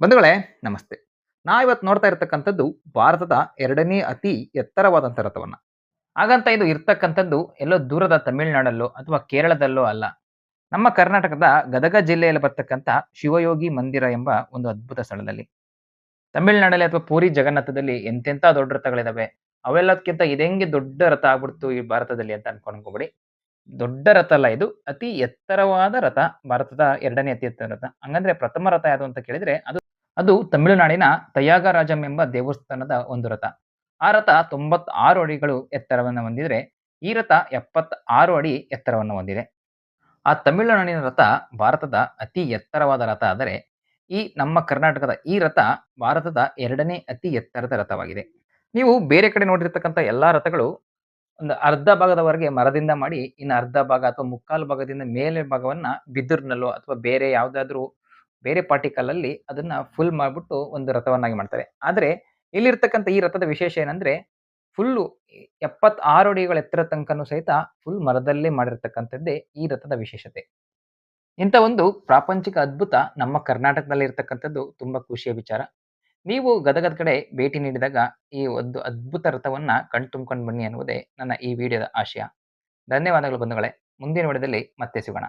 ಬಂಧುಗಳೇ, ನಮಸ್ತೆ. ನಾ ಇವತ್ತು ನೋಡ್ತಾ ಇರತಕ್ಕಂಥದ್ದು ಭಾರತದ ಎರಡನೇ ಅತಿ ಎತ್ತರವಾದಂಥ ರಥವನ್ನ. ಹಾಗಂತ ಇದು ಇರ್ತಕ್ಕಂಥದ್ದು ಎಲ್ಲೋ ದೂರದ ತಮಿಳುನಾಡಲ್ಲೋ ಅಥವಾ ಕೇರಳದಲ್ಲೋ ಅಲ್ಲ. ನಮ್ಮ ಕರ್ನಾಟಕದ ಗದಗ ಜಿಲ್ಲೆಯಲ್ಲಿ ಬರ್ತಕ್ಕಂಥ ಶಿವಯೋಗಿ ಮಂದಿರ ಎಂಬ ಒಂದು ಅದ್ಭುತ ಸ್ಥಳದಲ್ಲಿ. ತಮಿಳುನಾಡಲ್ಲಿ ಅಥವಾ ಪೂರಿ ಜಗನ್ನಾಥದಲ್ಲಿ ಎಂತೆಂಥ ದೊಡ್ಡ ರಥಗಳಿದಾವೆ, ಅವೆಲ್ಲದಕ್ಕಿಂತ ಇದೆಂಗೆ ದೊಡ್ಡ ರಥ ಆಗ್ಬಿಡ್ತು ಈ ಭಾರತದಲ್ಲಿ ಅಂತ ಅನ್ಕೊಂಡ್ಕೋಬೇಡಿ. ದೊಡ್ಡ ರಥ ಅಲ್ಲ ಇದು, ಅತಿ ಎತ್ತರವಾದ ರಥ ಭಾರತದ ಎರಡನೇ ಅತಿ ಎತ್ತರ ರಥ. ಹಂಗಂದ್ರೆ ಪ್ರಥಮ ರಥ ಯಾವುದು ಅಂತ ಕೇಳಿದ್ರೆ ಅದು ಅದು ತಮಿಳುನಾಡಿನ ತಯಾಗರಾಜಂ ಎಂಬ ದೇವಸ್ಥಾನದ ಒಂದು ರಥ. ಆ ರಥ ತೊಂಬತ್ತಾರು ಅಡಿಗಳು ಎತ್ತರವನ್ನು ಹೊಂದಿದರೆ, ಈ ರಥ ಎಪ್ಪತ್ತಾರು ಅಡಿ ಎತ್ತರವನ್ನು ಹೊಂದಿದೆ. ಆ ತಮಿಳುನಾಡಿನ ರಥ ಭಾರತದ ಅತಿ ಎತ್ತರವಾದ ರಥ ಆದರೆ, ಈ ನಮ್ಮ ಕರ್ನಾಟಕದ ಈ ರಥ ಭಾರತದ ಎರಡನೇ ಅತಿ ಎತ್ತರದ ರಥವಾಗಿದೆ. ನೀವು ಬೇರೆ ಕಡೆ ನೋಡಿರ್ತಕ್ಕಂಥ ಎಲ್ಲ ರಥಗಳು ಒಂದು ಅರ್ಧ ಭಾಗದವರೆಗೆ ಮರದಿಂದ ಮಾಡಿ, ಇನ್ನು ಅರ್ಧ ಭಾಗ ಅಥವಾ ಮುಕ್ಕಾಲು ಭಾಗದಿಂದ ಮೇಲೆ ಭಾಗವನ್ನ ಬಿದಿರಿನಲ್ಲೋ ಅಥವಾ ಬೇರೆ ಯಾವ್ದಾದ್ರು ಬೇರೆ ಪಾರ್ಟಿಕಲ್ ಅಲ್ಲಿ ಅದನ್ನ ಫುಲ್ ಮಾಡ್ಬಿಟ್ಟು ಒಂದು ರಥವನ್ನಾಗಿ ಮಾಡ್ತಾರೆ. ಆದ್ರೆ, ಇಲ್ಲಿರ್ತಕ್ಕಂಥ ಈ ರಥದ ವಿಶೇಷ ಏನಂದ್ರೆ ಫುಲ್ಲು ಎಪ್ಪತ್ತಾರು ಅಡಿಗಳ ಎತ್ತರ ತನಕನೂ ಸಹಿತ ಫುಲ್ ಮರದಲ್ಲೇ ಮಾಡಿರ್ತಕ್ಕಂಥದ್ದೇ ಈ ರಥದ ವಿಶೇಷತೆ. ಇಂಥ ಒಂದು ಪ್ರಾಪಂಚಿಕ ಅದ್ಭುತ ನಮ್ಮ ಕರ್ನಾಟಕದಲ್ಲಿ ಇರ್ತಕ್ಕಂಥದ್ದು ತುಂಬಾ ಖುಷಿಯ ವಿಚಾರ. ನೀವು ಗದಗದ ಕಡೆ ಭೇಟಿ ನೀಡಿದಾಗ ಈ ಒಂದು ಅದ್ಭುತ ರಥವನ್ನ ಕಣ್ತುಂಬ್ಕೊಂಡು ಬನ್ನಿ ಅನ್ನುವುದೇ ನನ್ನ ಈ ವಿಡಿಯೋದ ಆಶಯ. ಧನ್ಯವಾದಗಳು ಬಂಧುಗಳೇ. ಮುಂದಿನ ವಿಡಿಯೋದಲ್ಲಿ ಮತ್ತೆ ಸಿಗೋಣ.